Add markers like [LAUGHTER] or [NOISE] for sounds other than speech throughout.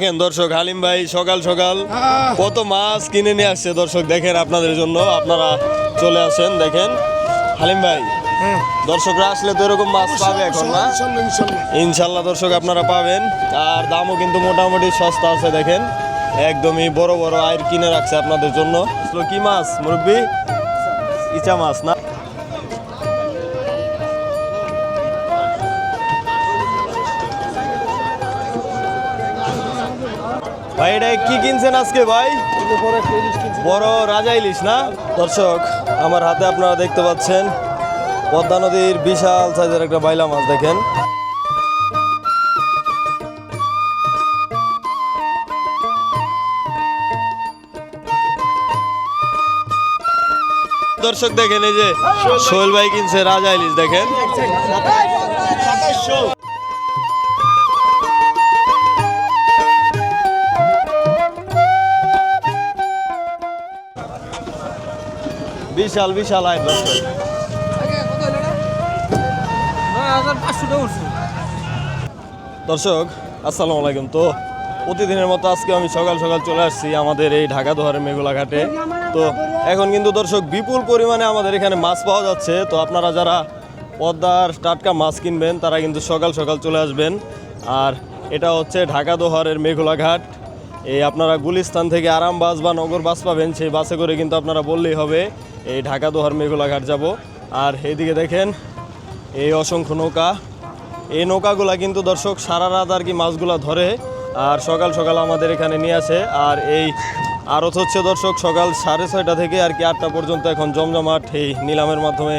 দেখেন দর্শক হালিম ভাই সকাল সকাল কত মাছ কিনে নিয়ে আসছে দর্শক দেখেন আপনাদের জন্য আপনারা চলে আসেন দেখেন। হালিম ভাই দর্শকরা আসলে তো এরকম মাছ পাবে এখন না? ইনশাল্লাহ দর্শক আপনারা পাবেন। আর দামও কিন্তু মোটামুটি সস্তা আছে দেখেন। একদমই বড় বড় আয়ের কিনে রাখছে আপনাদের জন্য। কি মাছ মুরব্বি? ইচা মাছ না? ভাই, এটা কি কিনছেন আজকে ভাই? বড় রাজা ইলিশ না? দর্শক, আমার হাতে আপনারা দেখতে পাচ্ছেন, পদ্মা নদীর বিশাল সাইজের একটা বাইলা মাছ, দেখেন। দর্শক, দেখেন এই যে সোহেল ভাই কিনছে রাজা ইলিশ, দেখেন। বিশাল বিশাল আয় দর্শক দর্শক, আসসালামু আলাইকুম। তো, প্রতিদিনের মতো আজকে আমি সকাল সকাল চলে আসছি আমাদের এই ঢাকা দোহারের মেঘলা ঘাটে। তো, এখন কিন্তু দর্শক, বিপুল পরিমাণে আমাদের এখানে মাছ পাওয়া যাচ্ছে। তো, আপনারা যারা পদ্মার টাটকা মাছ কিনবেন, তারা কিন্তু সকাল সকাল চলে আসবেন। আর এটা হচ্ছে ঢাকা দোহারের মেঘলা ঘাট। এই আপনারা গুলিস্তান থেকে আরাম বাস বা নগর বাস পাবেন, সেই বাসে করে কিন্তু আপনারা বললেই হবে। এই ঢাকা দোহার মেঘলাঘাট যাব। আর এইদিকে দেখেন, এই অসংখ্য নৌকা। এই নৌকাগুলা কিন্তু দর্শক সারা রাত আর কি মাছগুলা ধরে আর সকাল সকাল আমাদের এখানে নিয়ে আসে। আর এই আড়ত হচ্ছে দর্শক সকাল সাড়ে ছয়টা থেকে আর কি আটটা পর্যন্ত এখন জমজমাট এই নিলামের মাধ্যমে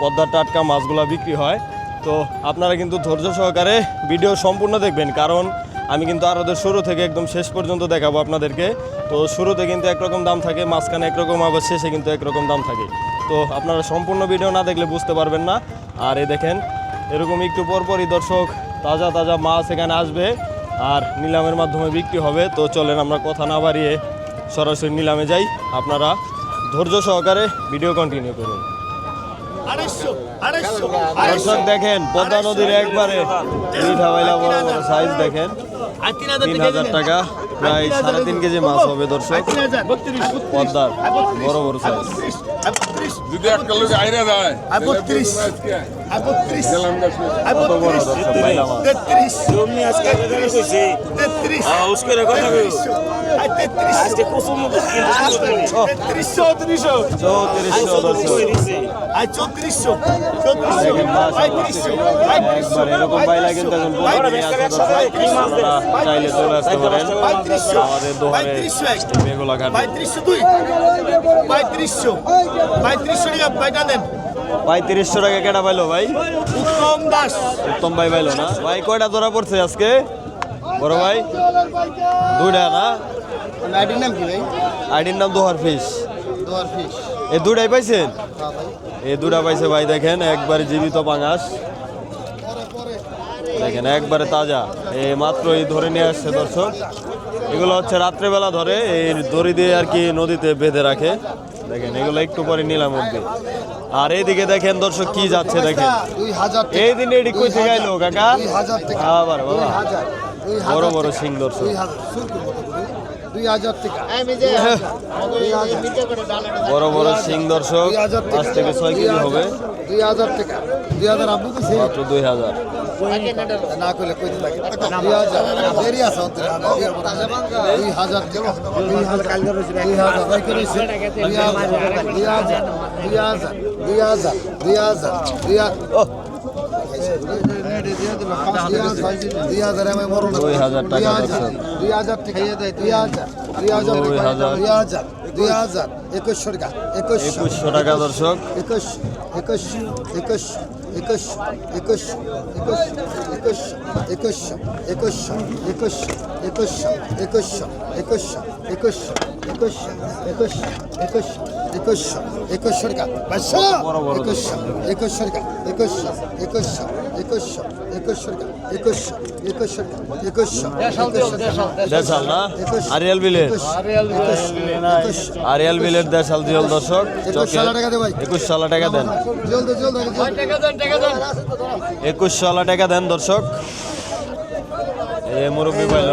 পদ্মার টাটকা মাছগুলা বিক্রি হয়। তো আপনারা কিন্তু ধৈর্য সহকারে ভিডিও সম্পূর্ণ দেখবেন, কারণ আমি কিন্তু আরদের শুরু থেকে একদম শেষ পর্যন্ত দেখাবো আপনাদেরকে। তো শুরুতে কিন্তু একরকম দাম থাকে মাঝখানে একরকম আবার শেষে কিন্তু একরকম দাম থাকে। তো আপনারা সম্পূর্ণ ভিডিও না দেখলে বুঝতে পারবেন না। আর এই দেখেন এরকম একটু পরপরই দর্শক তাজা তাজা মাছ এখানে আসবে আর নিলামের মাধ্যমে বিক্রি হবে। তো চলেন আমরা কথা না বাড়িয়ে সরাসরি নিলামে যাই। আপনারা ধৈর্য সহকারে ভিডিও কন্টিনিউ করুন। দর্শক দেখেন পদ্মা নদীর একবারে মিঠা বাইলা বড় বড় সাইজ দেখেন। আর তিন হাজার টাকা প্রায় সাড়ে তিন কেজি মাছ হবে দর্শক। পদ্মার বড় বড় সাইজ যদি একটা লোক আইরা যায়। একত্রিশ একত্রিশ তেত্রিশ জমি আজকে কইছে তেত্রিশ আজকে কথা কই তেত্রিশ আজকে কুসুম তেত্রিশশো তিরিশশো চৌত্রিশশো আর চৌত্রিশশো একবার এরকম পাইলা কিন্তু এখন পনেরো আছে চাইলে চলে আসতে পারেন আমাদের দোকানে বেগুলা কাটে পঁয়ত্রিশশো দুই পঁয়ত্রিশশো পঁয়ত্রিশশো টাকা পাইটা দেন পঁয়ত্রিশশো টাকা কেটা পাইলো ভাই? উত্তম দাস। উত্তম ভাই পাইলো না? ভাই কয়টা ধরা পড়ছে আজকে? বড় ভাই? দুইটা না? আইডির নাম কি ভাই? আইডির নাম দোহার ফিস। দোয়ার ফিশ এই দুটাই পাইছেন? এই দুটা পাইছে ভাই দেখেন একবারে জীবিত পাঙাশ। দেখেন একবারে তাজা। এ মাত্র এই ধরে নিয়ে আসছে দর্শক। এগুলো হচ্ছে রাত্রেবেলা ধরে এই দড়ি দিয়ে আর কি নদীতে বেঁধে রাখে। দেখেন এগুলো একটু পরে নিলাম উঠবে আর এইদিকে দেখেন দর্শক কি যাচ্ছে দেখেন। এই দিন এটি কই থেকে কাকা? আবার বাবা। বড় বড় সিং দর্শক। দুই হাজার টাকা বড় বড় সিং দর্শক পাঁচ থেকে ছয় কেজি হবে দুই হাজার টাকা দুই হাজার দিছে মাত্র দুই হাজার না করলে কই লাগে দুই হাজার দেরি আছে দুই হাজার দুই হাজার দুই হাজার দুই হাজার দুই হাজার দুই হাজার দুই হাজার দুই হাজার দুই হাজার ও দুই হাজার আমি মরো না দুই হাজার টাকা দুই হাজার দর্শক। দুই হাজার টাকা দুই হাজার দুই হাজার দুই হাজার। দুই হাজার দুই হাজার একুশশো টাকা একুশশো একুশশো টাকা দর্শক একুশ একুশ একুশ একুশ একুশ একুশ একুশ একুশ একুশ একুশ একুশ একুশ একুশ একুশ একুশ একুশ একুশ একুশ টাকা বাইশশো বড় বড় একুশ একুশ টাকা একুশ একুশ দেশাল না? আরিয়াল বিলের একুশ আরিয়াল বিলের দেশাল দিয়াল দর্শক টাকা দেন। টাকা দেন দর্শক। এই মুরব্বী পাইল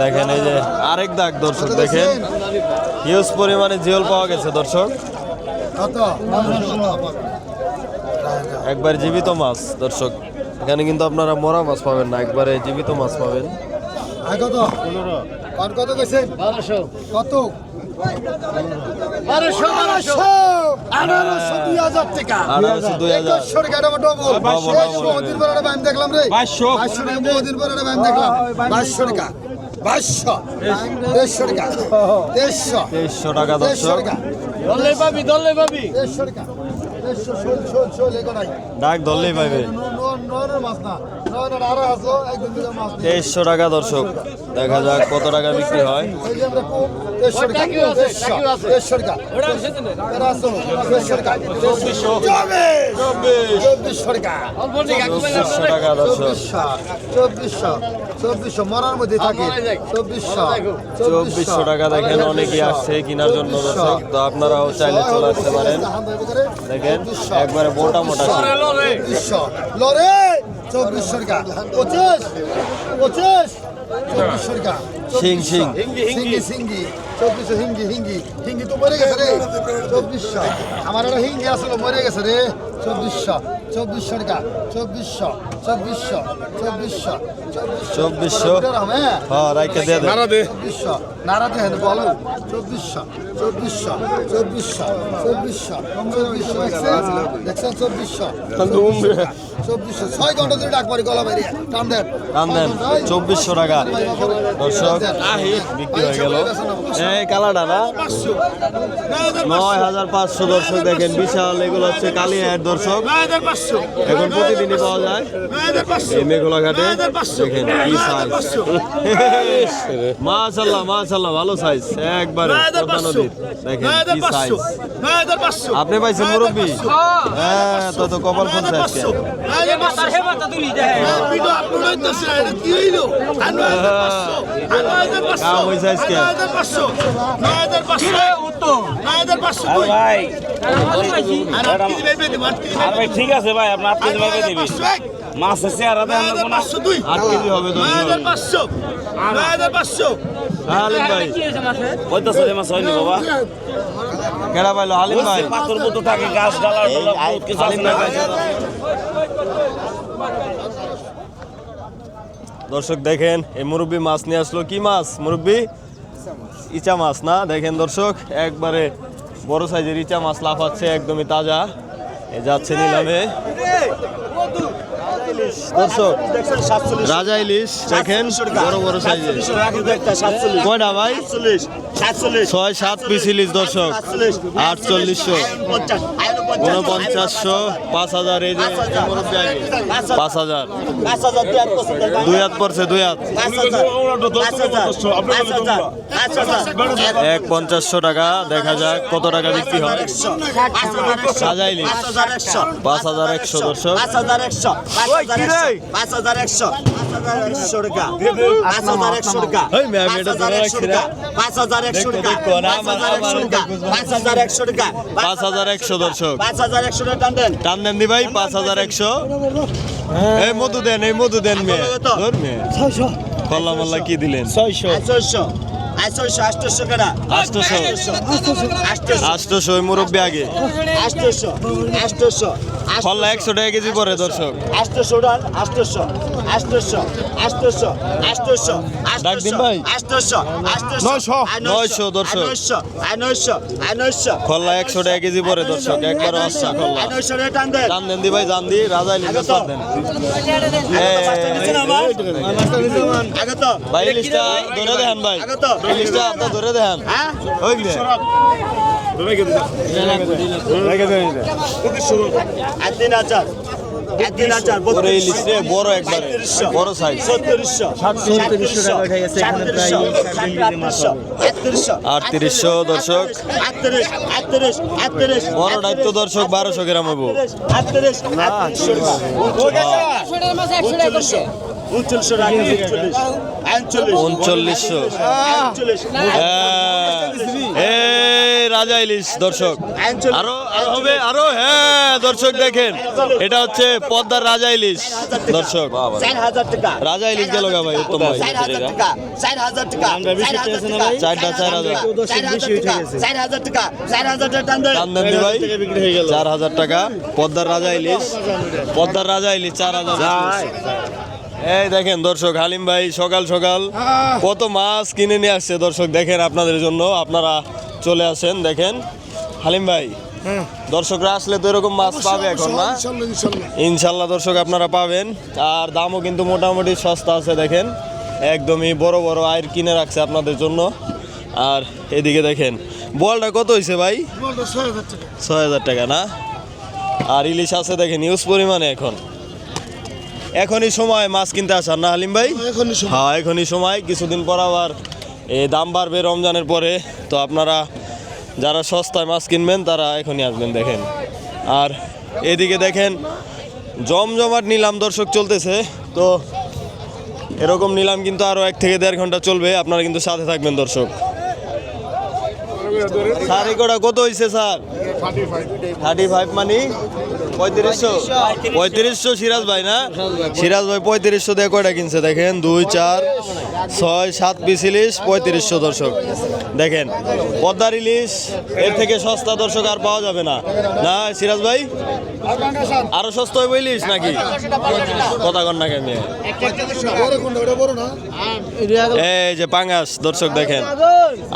দেখেন এই যে আরেক দাগ দর্শক দেখেন। হিউজ পরিমাণে জিওল পাওয়া গেছে দর্শক। কত? একবার জীবিত মাছ দর্শক। এখানে কিন্তু আপনারা মরা মাছ পাবেন না একবারে জীবিত মাছ পাবেন। কত? কত কত? দেখলাম রে। বাইশশো টাকা বাইশশো দেড়শো টাকা। দেড়শো টাকা। দেড়শো টাকা দলে পাবি দলে পাবি। দেড়শো টাকা। ডাক ধরলেই পাইবে। তেইশশো টাকা দর্শক দেখা যাক কত টাকা বিক্রি হয়। চব্বিশশো। টাকা। দর্শক। চব্বিশশো, চব্বিশশো, চব্বিশশো, মরার মধ্যে থাকে। চব্বিশশো চব্বিশশো। টাকা দেখেন অনেকেই আসছে কেনার জন্য দর্শক তো আপনারাও চাইলে চলে আসতে পারেন। দেখেন একবারে মোটা মোটা চব্বিশশো। লরে চব্বিশশো টাকা পঁচিশ? পঁচিশ? চব্বিশ টাকা শিং, শিং। হিঙ্গি সিঙ্গি চব্বিশশো হিঙ্গি হিঙ্গি। হিঙ্গি তো মরে গেছে রে। চব্বিশশো আমার একটা হিঙ্গি আসলে মরে গেছে রে। চব্বিশশো চব্বিশশো টাকা। চব্বিশশো চব্বিশশো চব্বিশশো চব্বিশশো। হ্যাঁ? হ্যাঁ দেন চব্বিশশো নারা দেখেন বলো। চব্বিশশো চব্বিশশো চব্বিশশো চব্বিশশো চব্বিশশো দেখছেন চব্বিশশো চব্বিশশো ছয় ঘণ্টা ধরে ডাক পারি গলা বেরিয়ে টান দেন। টান দেন। চব্বিশশো টাকা। দর্শক বিক্রি হয়ে গেল। এই কালাটা না? নয় হাজার পাঁচশো দর্শক দেখেন বিশাল এগুলো হচ্ছে কালিয়ার দর্শক। এখন প্রতিদিনই পাওয়া যায়। এই মেঘলা ঘাটে দেখেন কি সাইজ [LAUGHS] মাশাল্লাহ মাশাল্লাহ ভালো সাইজ একবারে পদ্মা নদীর দেখেন কি সাইজ আপনি পাইছেন মুরব্বী? হ্যাঁ তো তো কপাল ফুলছে আজকে। কাম হয়েছে ঠিক আছে। ভাই আপনি আট কেজি ভাবে দিবি। মাছের চেহারা দেন না। আট কেজি হবে দর্শক হালিম ভাই। মাছ? হয়নি বাবা। কেডা পাইলো? হালিম ভাই। পাথর মতো থাকে গাছ ডালা বহুত কিছু আছে না দর্শক দেখেন এই মুরব্বী মাছ নিয়ে আসলো। কি মাছ মুরব্বী? ইচা মাছ না? দেখেন দর্শক একবারে বড় সাইজের ইচা মাছ লাফাচ্ছে একদমই তাজা। যাচ্ছে নিলামে। দর্শক, রাজা ইলিশ, দেখেন, বড় বড় সাইজে কয়টা ভাই? ছয়, সাত পিস ইলিশ, দর্শক। আটচল্লিশশো। উনপঞ্চাশশো পাঁচ হাজার এই যে। পাঁচ হাজার। দুই হাত পড়ছে দুই হাত। এক পঞ্চাশশো টাকা দেখা যাক কত টাকা বিক্রি হয়। সাজা ইলিশ পাঁচ হাজার একশো দর্শক। ওই ম্যাম, এটা ধরে রাখছি না। পাঁচ হাজার একশো টাকা। দেখো না, আমার- আমার পাঁচ হাজার একশো টাকা। পাঁচ হাজার একশো দর্শক। পাঁচ হাজার একশো টাকা টান দেন। টান দেন দি ভাই পাঁচ হাজার একশো। এই মধু দেন এই মধু দেন মেয়ে। ধর মেয়ে। কল্লা মল্লা কি দিলেন? আটশোশো। কল্লা একশো টাকা কেজি পরে দর্শক। আটশোশো ডান আটশোশো। দিন ভাই। আটশোশো আটশোশো নয়শো। দর্শক। নয়শো নয়শো নয়শো একশো টাকা কেজি পরে দর্শক একবার আসছে কল্লা নয়শো দেন দি ভাই জান দি রাজা ইলিশ বাদ দেন। ভাই ধরে আপনার ধরে হ্যাঁ? আর তিন হাজার তিন হাজার বড় একবারে বড় সাইজ সাতত্রিশশো আটত্রিশশো দর্শক। বড় দায়িত্ব দর্শক বারোশো গ্রাম হব। উনচল্লিশশো উনচল্লিশশো। উনচল্লিশশো। হ্যাঁ। ইলিশ দর্শক। আরও আরও হবে? আরও? হ্যাঁ দর্শক দেখেন। এটা হচ্ছে পদ্মার রাজা ইলিশ দর্শক। চার হাজার টাকা। রাজা ইলিশ গেল গা ভাই উত্তম ভাই। চারটা চার হাজার। চার হাজার টাকা। পদ্মার রাজা ইলিশ। পদ্মার রাজা ইলিশ চার হাজার। এই দেখেন দর্শক হালিম ভাই সকাল সকাল কত মাছ কিনে নিয়ে আসছে দর্শক দেখেন আপনাদের জন্য আপনারা চলে আসেন দেখেন। হালিম ভাই দর্শকরা আসলে তো এরকম মাছ পাবে এখন না? ইনশাল্লাহ দর্শক আপনারা পাবেন আর দামও কিন্তু মোটামুটি সস্তা আছে দেখেন। একদমই বড় বড় আয়ের কিনে রাখছে আপনাদের জন্য। আর এদিকে দেখেন বলটা কত হয়েছে ভাই? ছয় হাজার টাকা না? আর ইলিশ আছে দেখেন ইউজ পরিমাণে এখন। এখনই সময় মাছ কিনতে আসার না হালিম ভাই? হ্যাঁ এখনই সময়। কিছুদিন পর আবার এই দাম বাড়বে রমজানের পরে। তো আপনারা যারা সস্তায় মাছ কিনবেন তারা এখনই আসবেন দেখেন। আর এদিকে দেখেন জমজমাট নিলাম দর্শক চলতেছে। তো এরকম নিলাম কিন্তু আরও এক থেকে দেড় ঘণ্টা চলবে। আপনারা কিন্তু সাথে থাকবেন দর্শক। স্যার কত হয়েছে স্যার? থার্টি ফাইভ মানি? পঁয়ত্রিশশো। পঁয়ত্রিশশো সিরাজ ভাই না? সিরাজ ভাই পঁয়ত্রিশশো দিয়ে কয়টা কিনছে দেখেন? দুই চার ছয় সাত পিস ইলিশ পঁয়ত্রিশশো দর্শক। দেখেন পদ্মার ইলিশ এর থেকে সস্তা দর্শক আর পাওয়া যাবে না। না সিরাজ ভাই? আরও সস্তা হইব ইলিশ নাকি? কথা কন না কেন? এই যে পাঙ্গাস দর্শক দেখেন।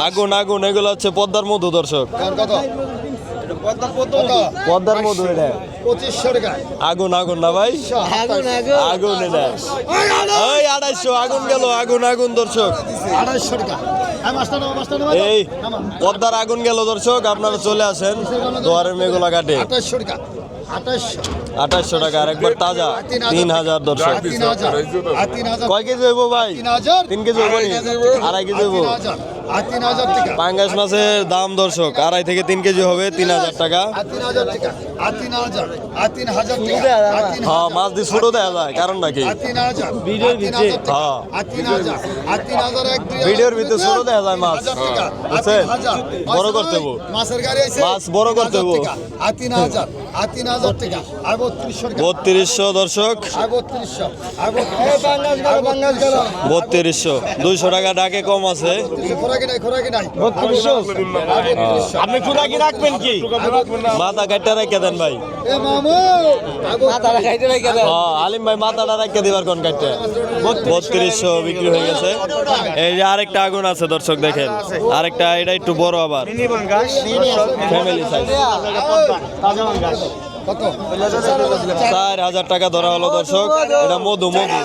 আগুন আগুন এগুলো হচ্ছে পদ্মার মধু দর্শক। পদ্মার মধু এটা। আগুন আগুন না ভাই? আগুন এটা ওই আড়াইশো আগুন গেল আগুন আগুন দর্শক। এই পদ্মার আগুন গেল দর্শক আপনারা চলে আসেন দোয়ারের মেঘলা ঘাটে আঠাশশো টাকা আর একবার তাজা। তিন হাজার। দর্শক। কয় কেজি হইব ভাই? তিন কেজি হইব আড়াই কেজি হইব। পাঙ্গাস মাছের দাম দর্শক আড়াই থেকে তিন কেজি হবে তিন হাজার টাকা হ্যাঁ মাছ দিয়ে ছোট দেওয়া যায় কারণটা কি আর তিন হাজার ভিডিওর ভিতরে হ্যাঁ। ভিডিওর ছোট দেখা যায় মাছ। বুঝছেন? বড় করতে মাছের গাড়ি মাছ বড় করতে বত্রিশশো দর্শক বত্রিশশো দুইশো টাকা ডাকে কম আছে খোরাকি আপনি রাখবেন কি? মাথা কাটটা রেখে দেন ভাই। এ মামু হ্যাঁ, আলিম ভাই মাথাটা রেখে দিবার কোন কাটতে? বত্রিশশো বিক্রি হয়ে গেছে। এই যে আরেকটা আগুন আছে দর্শক দেখেন। আরেকটা এটা একটু বড় আবার। ফ্যামিলি সাইজ কত? চার হাজার টাকা ধরা হলো দর্শক। এটা মধু মধু।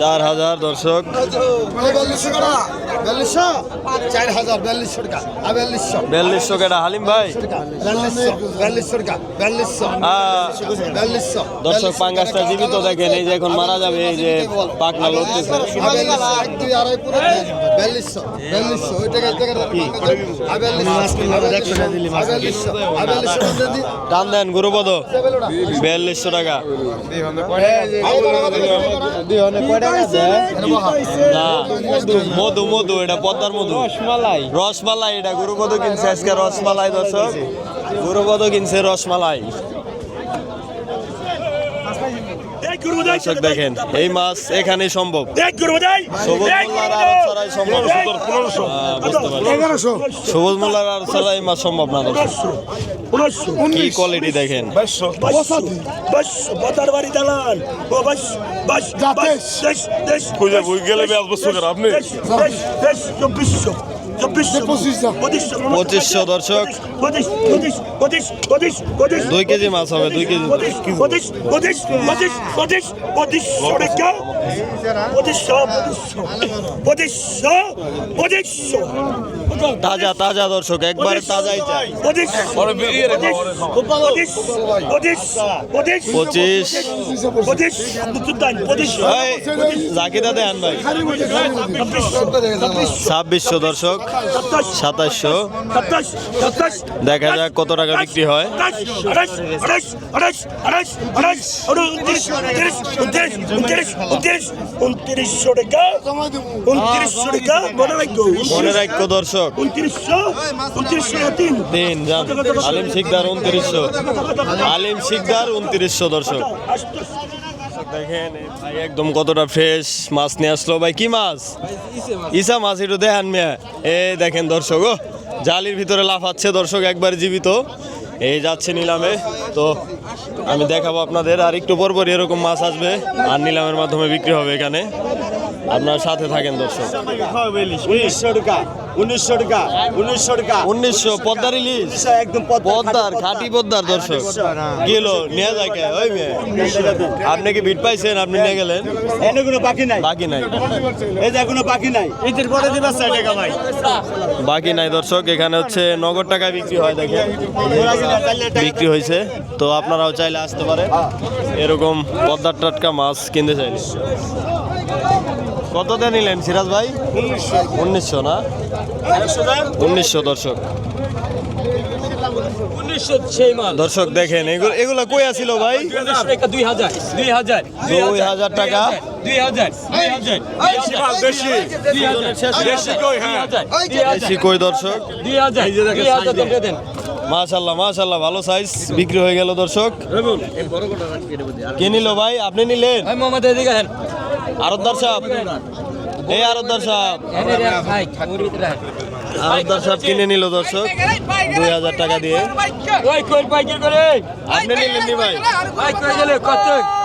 চার হাজার। দর্শক। বিয়াল্লিশশো হালিম ভাই। দর্শক পাঙ্গাসটা জীবিত দেখেন এই যে এখন মারা যাবে এই যে পাকনা লড়তেছে। বিয়াল্লিশশো। বিয়াল্লিশশো। টান দেন গুরুপদ বিয়াল্লিশশো টাকা। মধু মধু, এটা পদ্মার মধু। রসমালাই রসমালাই, এটা গুরুপদ কিনছে আজকে রসমালাই, দর্শক। গুরুপদ কিনছে রসমালাই। দর্শক দেখেন এই মাছ এখানেই সম্ভব। সবুজ মোল্লার আর ছাড়া এই মাছ সম্ভব না কি কোয়ালিটি দেখেন। আপনি? পঁচিশশো দর্শক দুই কেজি মাছ হবে দুই কেজি তাজা তাজা দর্শক একবার তাজাই চাই পঁচিশ এই, জাকিদা দেন ভাই ছাব্বিশশো দর্শক সাতাশশো। দেখা যাক কত টাকা বিক্রি হয়। দর্শক। আলিম শিকদার উনত্রিশশো। আলিম শিকদার উনত্রিশশো দর্শক। দেখেন ভাই একদম কতটা ফ্রেশ মাছ নিয়ে আসলো। ভাই, কি মাছ? ইসা মাছ, একটু দেখান মেয়া। এ দেখেন দর্শক, ও, জালির ভিতরে লাফাচ্ছে দর্শক, একবার জীবিত। এই যাচ্ছে নিলামে। তো আমি দেখাবো আপনাদের, আর একটু পর পর এরকম মাছ আসবে, আর নিলামের মাধ্যমে বিক্রি হবে এখানে। আপনার সাথে থাকেন দর্শক। উনিশশো টাকা উনিশশো টাকা উনিশশো টাকা। উনিশশো পদ্মার ইলিশ। একদম পদ্মার খাঁটি পদ্মার দর্শক। গেল নিয়ে যায় কে? ওই মেয়ে। আপনি কি বিট পাইছেন? আপনি নিয়ে গেলেন? এনে কোনো বাকি নাই। বাকি নাই। এই যে কোনো বাকি নাই। ঈদের পরে দিবা চার টাকা ভাই। বাকি নাই দর্শক। এখানে হচ্ছে নগদ টাকায় বিক্রি হয় দেখেন। বিক্রি হয়েছে। তো আপনারাও চাইলে আসতে পারে এরকম পদ্মার টাটকা মাছ কিনতে চাইলে। কত দিয়ে নিলেন সিরাজ ভাই? উনিশশো না? উনিশশো দর্শক। দর্শক দেখেন এগুলো কই আছিল ভাই? দুই হাজার দুই হাজার টাকা। কই দর্শক? মাশাল্লাহ মাশাল্লাহ ভালো সাইজ বিক্রি হয়ে গেল দর্শক। কে নিল ভাই? আপনি নিলেন? আরতদার সাহেব। এই আরতদার সাহেব। আরতদার সাহেব কিনে নিল দর্শক দুই হাজার টাকা দিয়ে। আপনি নিলেন নি ভাই কত?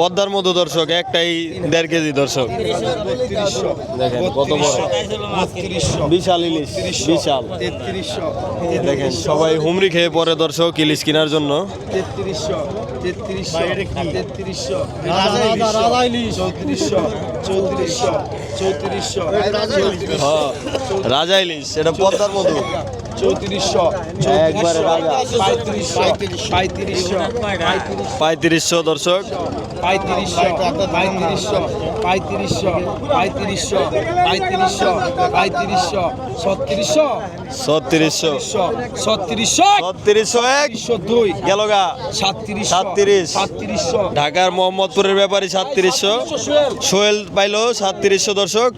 পদ্মার মতো দর্শক একটাই দেড় কেজি দর্শক। দেখেন কত বড়। বিশাল ইলিশ বিশাল। দেখেন সবাই হুমরি খেয়ে পরে দর্শক ইলিশ কেনার জন্য। রাজা ইলিশ। এটা পদ্মার মতো একবারে রাজা। পঁয়ত্রিশশো। দর্শক। পঁয়ত্রিশশো। পঁয়ত্রিশশো। পঁয়ত্রিশশো। পঁয়ত্রিশশো। পঁয়ত্রিশশো। পঁয়ত্রিশশো। ছত্রিশশো। ছত্রিশশো। ছত্রিশশো। ছত্রিশশো এক। ছত্রিশশো দুই। গেল গা। সাতত্রিশ সাতত্রিশ। সাতত্রিশশো। ঢাকার মোহাম্মদপুরের ব্যাপারী সাতত্রিশশো। সোহেল পাইলো সাতত্রিশশো দর্শক।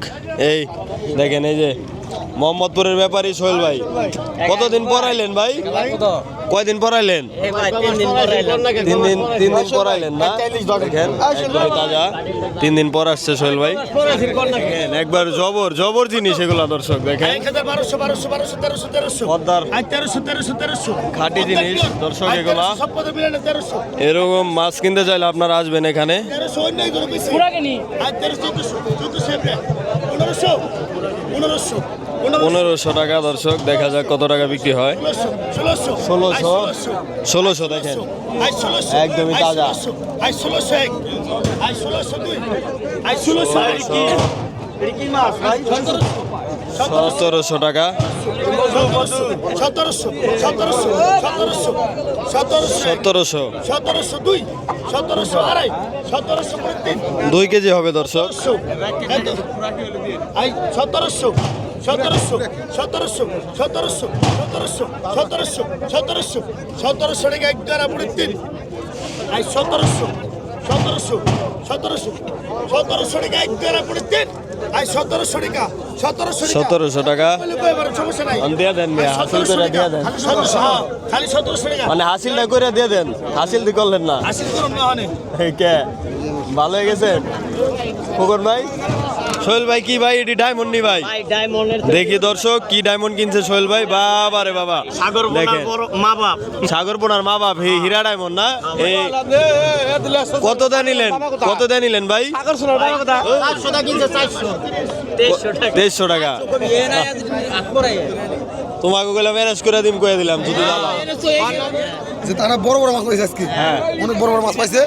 এই দেখেন এই যে মোহাম্মদপুরের ব্যাপারী সোহেল ভাই। কতদিন পড়াইলেন ভাই? কয়দিন পড়াইলেন? তিন দিন তিন দিন পড়াইলেন না? দেখেন একদমই তাজা। তিন দিন পর আসছে সোহেল ভাই। একবার জবর জবর জিনিস এগুলা দর্শক দেখেন। পদ্মার খাঁটি জিনিস দর্শক এগুলা। এরকম মাছ কিনতে চাইলে আপনারা আসবেন এখানে। পনেরোশো পনেরোশো। পনেরোশো টাকা দর্শক, দেখা যাক কত টাকা বিক্রি হয়। ষোলোশো ষোলোশো দেখেন। একদমই তাজা। সতেরোশো টাকা। সতেরোশো। দুই কেজি হবে দর্শক। সতেরোশো। সতেরোশো সতেরোশো সতেরোশো সতেরোশো সতেরোশো সতেরোশো সতেরোশো টাকা এক দ্বারা পড়ে তিন। আই সতেরোশো সতেরোশো সতেরোশো সতেরোশো টাকা এক দ্বারা পড়ে তিন। আই সতেরোশো টাকা সতেরোশো টাকা। সতেরোশো টাকা। বলে কই এবার সমস্যা নাই। আমি দিয়ে দেন মিয়া, হাসিল করে দিয়ে দেন। খালি সতেরোশো খালি সতেরোশো টাকা। মানে হাসিলটা করে দিয়ে দেন হাসিল দি করলেন না। হাসিল করুন না কে? ভালো হয়ে গেছে? খবর ভাই? সোহেল ভাই কি ভাই? এটি ডায়মন্ড নি ভাই? দেখি দর্শক কি ডায়মন্ড কিনছে সোহেল ভাই? বাবা রে বাবা। দেখেন। মা বাপ। সাগর বোনার মা বাপ হে হীরা ডায়মন্ড না? এই কত দা নিলেন? কত দা নিলেন ভাই? তেইশশো টাকা। তোমাকে গেলে ম্যানেজ করে দিম কয়ে দিলাম যদি জ্বালাও। যে তারা বড় বড় মাছ পাইছে আজকে। হ্যাঁ। অনেক বড় বড় মাছ পাইছে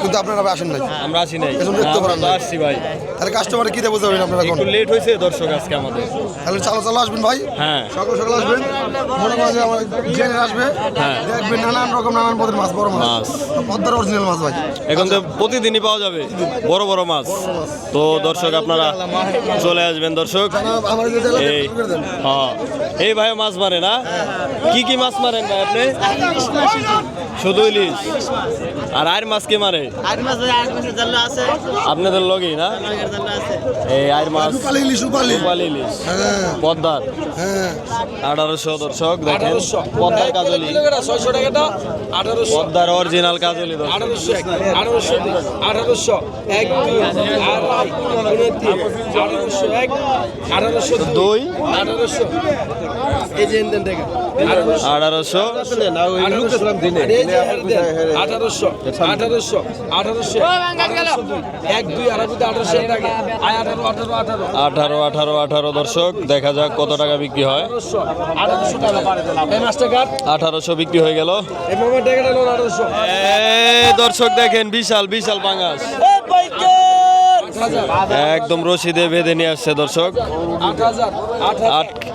কিন্তু আপনারা আসেন নাই। আমরা আসি নাই। এজন্য দেখতে পারেন না। আসছি ভাই। তাহলে কাস্টমারে কি দেবো যাবেন আপনারা এখন? একটু লেট হয়েছে দর্শক আজকে আমাদের। তাহলে চালো চালো আসবেন ভাই। হ্যাঁ। সকাল সকাল আসবেন। মনে যে আমার জেনে আসবে। হ্যাঁ। দেখবেন নানান রকম নানান পদের মাছ বড় মাছ। পদ্মার অরিজিনাল মাছ ভাই। এখন তো প্রতিদিনই পাওয়া যাবে। বড় বড় মাছ। তো দর্শক আপনারা চলে আসবেন দর্শক। এই হ্যাঁ। এই ভাই মাছ মারে না? কি কি মাছ মারেন ভাই আপনি? শুধু ইলিশ? আর আর মাছ কে মারে? আপনাদের লগেই না? এই আর মাছ রূপালি ইলিশ হ্যাঁ। পদ্মার। হ্যাঁ। আঠারোশো দর্শক দেখেন। পদ্মার কাজলি। ছয়শো টাকাটা আঠারোশো। পদ্মার অরিজিনাল কাজলি আঠারোশো এক। আঠারোশো দুই আঠারোশো এক আঠারোশো এক আঠারোশো দুই। আঠারোশো। এই যে ইন্ডিয়ান টাকা আঠারোশো আঠারোশো আঠারোশো এক দুই আড়াই আঠারোশো টাকা আঠারো আঠারো আঠারো। আঠারো আঠারো আঠারো দর্শক দেখা যাক কত টাকা বিক্রি হয়। আঠারোশো বিক্রি হয়ে গেল। দর্শক দেখেন বিশাল বিশাল হাজার একদম রশিদে বেঁধে নিয়ে আসছে দর্শক।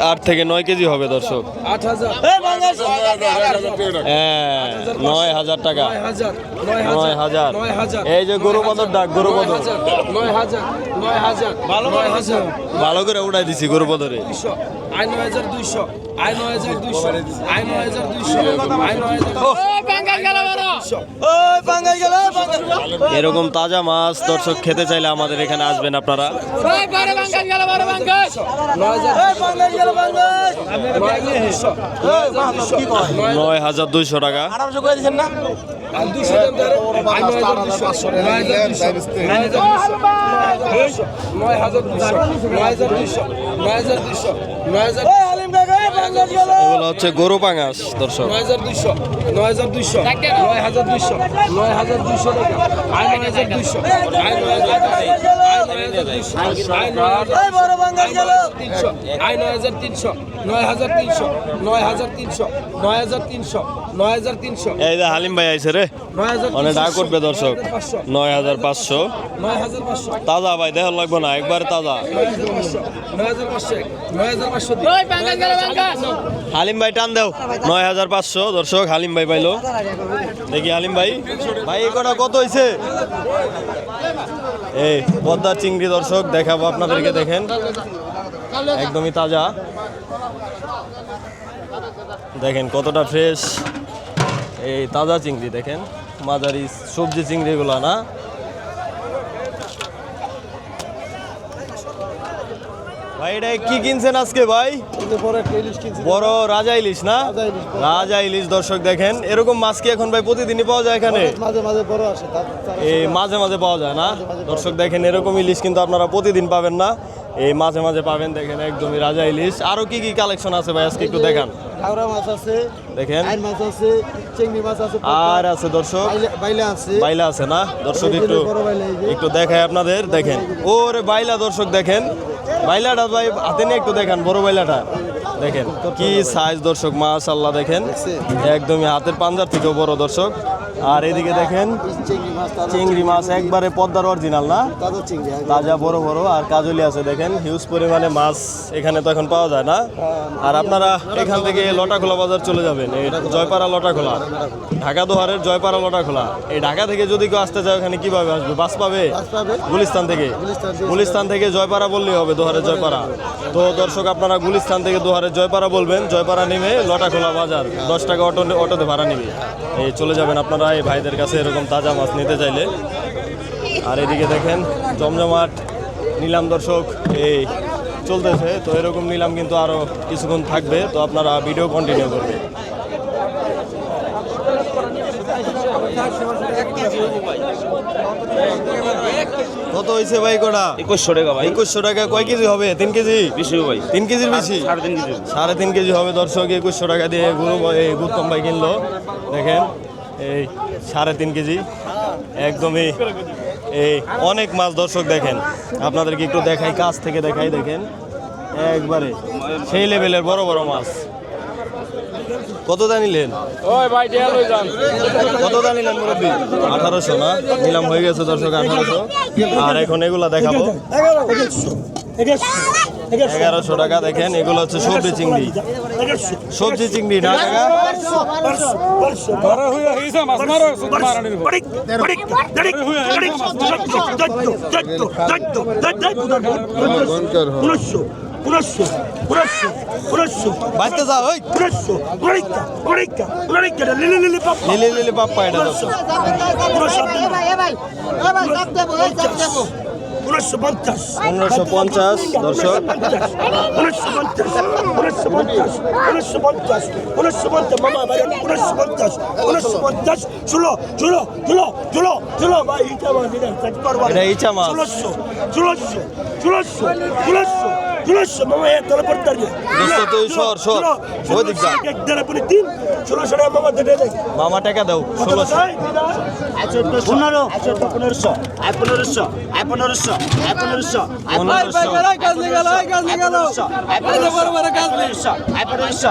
আট থেকে নয় কেজি হবে দর্শক। হ্যাঁ নয় হাজার টাকা। নয় হাজার এই যে গরু পদর ডাক গরু পদর ভালো করে উঠাই দিছি গরু পদরে আয় নয় হাজার দুইশো আয় নয় হাজার দুইশো আয় নয় হাজার দুইশো আয় নয় হাজার দুইশো। এরকম তাজা মাছ দর্শক খেতে চাইলে আমাদের এখানে আসবেন আপনারা। নয় হাজার দুইশো টাকা। নয় হাজার দুইশো নয় হাজার দুইশো নয় হাজার দুইশো নয় হাজার এগুলো হচ্ছে গরু পাঙাশ দর্শক নয় হাজার দুইশো নয় হাজার দুইশো নয় হাজার দুইশো নয় হাজার দুইশো টাকা আয় নয় হাজার দুইশো আয় নয় হাজার দুইশো আয় নয় হাজার তিনশো আয় নয় হাজার তিনশো নয় হাজার তিনশো নয় হাজার তিনশো নয় হাজার তিনশো নয় হাজার তিনশো এই যে হালিম ভাই আইছে রে অনেক ডাক করবে দর্শক নয় হাজার পাঁচশো নয় হাজার পাঁচশো তাজা ভাই দেহ লাগবে না একবার তাজা নয় হাজার পাঁচশো নয় হাজার পাঁচশো হালিম ভাই টান দেও। নয় হাজার পাঁচশো, দর্শক, হালিম ভাই পাইলো। দেখি হালিম ভাই। ভাই কটা কত হয়েছে এই, পদ্মার চিংড়ি দর্শক, দেখাবো আপনাদেরকে, দেখেন। একদমই তাজা। দেখেন কতটা ফ্রেশ এই তাজা চিংড়ি, দেখেন। মাঝারি সবজি চিংড়িগুলো, না? ভাই এটা কি কিনছেন আজকে ভাই? বড় রাজা ইলিশ না? রাজা ইলিশ দর্শক দেখেন। এরকম মাছ কি এখন ভাই প্রতিদিনই পাওয়া যায় এখানে? মাঝে মাঝে বড় আসে এই মাঝে মাঝে পাওয়া যায় না? দর্শক দেখেন এরকম ইলিশ কিন্তু আপনারা প্রতিদিন পাবেন না। এই মাঝে মাঝে পাবেন দেখেন একদমই রাজা ইলিশ। আরও কি কি কালেকশন আছে ভাই আজকে একটু দেখান। হাওড়া মাছ আছে দেখেন। আইন মাছ আছে চিংড়ি মাছ আছে আর আছে দর্শক। বাইলা- আছে। বাইলা আছে না? দর্শক একটু। একটু দেখায় আপনাদের দেখেন। ওরে বাইলা দর্শক দেখেন। বাইলাটা ভাই, হাতে নিয়ে একটু দেখেন, বড় বাইলাটা দেখেন, কি সাইজ দর্শক মাশাল্লাহ দেখেন। একদমই হাতের পাঞ্জার থেকেও বড় দর্শক। আর এদিকে দেখেন, চিংড়ি মাছ একবারে পদ্মার অরিজিনাল না? তাজা, বড় বড়, আর কাজলি আছে দেখেন হিউজ পরিমাণে মাছ এখানে তো এখন পাওয়া যায় না। আর আপনারা এখান থেকে লটাখোলা বাজার চলে যাবেন, এই জয়পাড়া লটাখোলা। ঢাকা দোহারের জয়পাড়া লটাখোলা। এই ঢাকা থেকে যদি কেউ আসতে চায়, ওখানে কীভাবে আসবে? বাস পাবে? বাস পাবে। গুলিস্তান থেকে? গুলিস্তান থেকে। জয়পাড়া বললেই হবে, দোহারের জয়পাড়া। তো দর্শক, আপনারা গুলিস্তান থেকে দোহারের জয়পাড়া বলবেন, জয়পাড়া নেমে লটাখোলা বাজার, দশ টাকা অটো অটোতে ভাড়া নিবে। এই চলে যাবেন আপনারা এই ভাইদের কাছে এরকম তাজা মাছ নিতে চাইলে। আর এদিকে দেখেন জমজমাট নিলাম দর্শক এই চলতেছে। তো এরকম নিলাম কিন্তু আরও কিছুক্ষণ থাকবে তো আপনারা ভিডিও কন্টিনিউ করবে কত হয়েছে ভাই কটা? একুশশো টাকা ভাই। একুশশো টাকা কয় কেজি হবে? তিন কেজি? বেশি ভাই। তিন কেজির বেশি? সাড়ে তিন কেজি। সাড়ে তিন কেজি হবে দর্শক একুশশো টাকা দিয়ে গুরু গুত্তম ভাই কিনলো। দেখেন এই সাড়ে তিন কেজি। একদমই এই অনেক মাছ দর্শক দেখেন। আপনাদেরকে একটু দেখাই কাছ থেকে দেখাই দেখেন। একবারে সেই লেভেলের বড় বড় মাছ। কত দা নিলেন? কত দা নিলেন মুরব্বী? আঠারোশো না? নিলাম হয়ে গেছে দর্শক আঠারোশো। আর এখন এগুলা দেখাবো। এগারোশো টাকা দেখেন এগুলো হচ্ছে সবজি চিংড়ি সবজি চিংড়ি না টাকা। উনিশশো উনিশশো উনিশশো উনিশশো বাঁচতে ওই উনিশশো লিলি লিলি পাপ্পা লিলি লিলি পাপ্পা এটা উনিশশো পঞ্চাশ পনেরোশো পঞ্চাশ দর্শক উনিশশো পঞ্চাশ উনিশশো পঞ্চাশ উনিশশো পঞ্চাশ উনিশশো পঞ্চাশ মামা ভাই উনিশশো পঞ্চাশ উনিশশো পঞ্চাশ ষোলো ষোলো ষোলো ষোলো ষোলো ভাই ইটা মাছ এটা চেক করবা ইচা মাছ। ষোলোশো ষোলোশো ষোলোশো ষোলোশো ষোলোশো মামা এত পড়তে দোস্ত তুই সর, সর। ওই দিক যা। এক দেড় তিন ষোলোশো টাকা মামা দেড় দেয় মামা টাকা দাও ষোলোশো। পনেরো। পনেরোশো আয় পনেরোশো আয় পনেরোশো আয় পনেরোশো আয় পনেরোশো আয় পনেরোশো। আয় পনেরোশো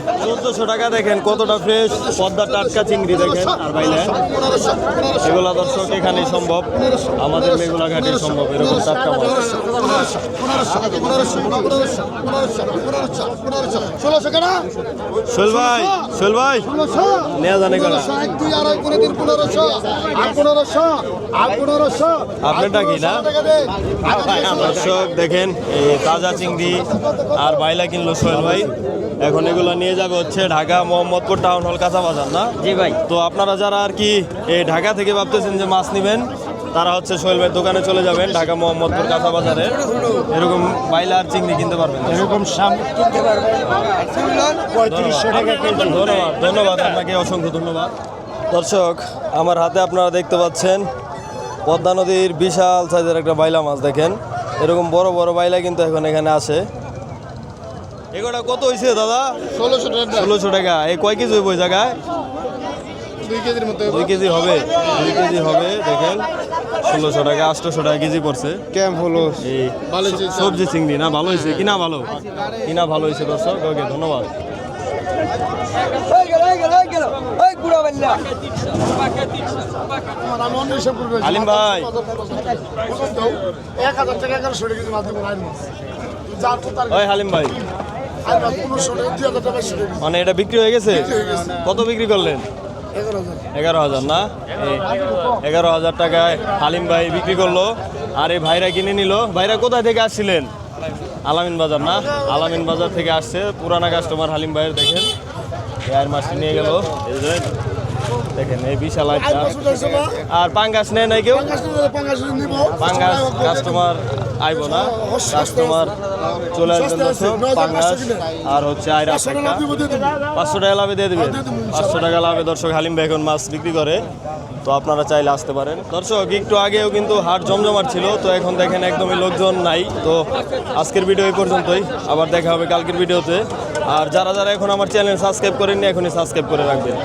[LAUGHS] চোদ্দশো টাকা দেখেন কতটা ফ্রেশ পদ্মা টাটকা চিংড়ি দেখেন আর এগুলা দর্শক এখানেই সম্ভব। আমাদের মেঘুলা ঘাটে সম্ভব এরকম টাটকা মাছ ভাই ভাই। নেওয়া জানে আপনারটা কি না? দর্শক দেখেন এই তাজা চিংড়ি আর বাইলা কিনলো সোহেল ভাই। এখন এগুলো নিয়ে যাবে হচ্ছে ঢাকা মোহাম্মদপুর টাউন হল কাঁচা বাজার না? জি ভাই। তো আপনারা যারা আর কি এই ঢাকা থেকে ভাবতেছেন যে মাছ নেবেন তারা হচ্ছে সোহেল ভাইয়ের দোকানে চলে যাবেন ঢাকা মোহাম্মদপুর কাঁচা বাজারে এরকম বাইলা আর চিংড়ি কিনতে পারবেন। এরকম পঁয়ত্রিশশো টাকা ধন্যবাদ ধন্যবাদ আপনাকে অসংখ্য ধন্যবাদ। দর্শক আমার হাতে আপনারা দেখতে পাচ্ছেন পদ্মা নদীর বিশাল সাইজের একটা বাইলা মাছ দেখেন। এরকম বড় বড় বাইলা কিন্তু এখন এখানে আসে। এগুলা কত হয়েছে দাদা? ষোলোশো টাকা। ষোলোশো টাকা। এই কয় কেজি হইব জায়গায়? দুই কেজির মতো দুই কেজি হবে দুই কেজি হবে দেখেন। ষোলোশো টাকা আটশোশো টাকা কেজি পড়ছে। ক্যাম্প হলো? এই সবজি চিংড়ি না ভালো হয়েছে? কিনা ভালো? কিনা ভালো হয়েছে দর্শক? ওকে ধন্যবাদ। আলিম ভাই। এক হাজার টাকা এগারোশো কেজি মাছ দেবো আইন মাছ যা তো তার ওই হালিম ভাই। মানে এটা বিক্রি হয়ে গেছে। কত বিক্রি করলেন? এগারো হাজার। না? এই এগারো হাজার টাকায় হালিম ভাই বিক্রি করল। আর এই ভাইরা কিনে নিল। ভাইরা কোথায় থেকে আসছিলেন? আলামিন বাজার না? আলামিন বাজার থেকে আসছে পুরানা কাস্টমার হালিম ভাইয়ের দেখেন। এই আর মাছটি নিয়ে গেল। এই যে দেখেন এই বিশাল আর পাঙ্গাস নেয় নাই কেউ? পাঙ্গাস কাস্টমার আইব না। কাস্টমার চলে আসবেন পাঙ্গাস আর হচ্ছে একটা পাঁচশো টাকা লাভে দিয়ে দেবে। পাঁচশো টাকা লাভে দর্শক হালিম এখন মাছ বিক্রি করে। তো আপনারা চাইলে আসতে পারেন। দর্শক একটু আগেও কিন্তু হাট জমজমাট ছিল তো এখন দেখেন একদমই লোকজন নাই। তো আজকের ভিডিও এই পর্যন্তই। আবার দেখা হবে কালকের ভিডিওতে। আর যারা যারা এখন আমার চ্যানেল সাবস্ক্রাইব করেননি এখনই সাবস্ক্রাইব করে রাখবেন।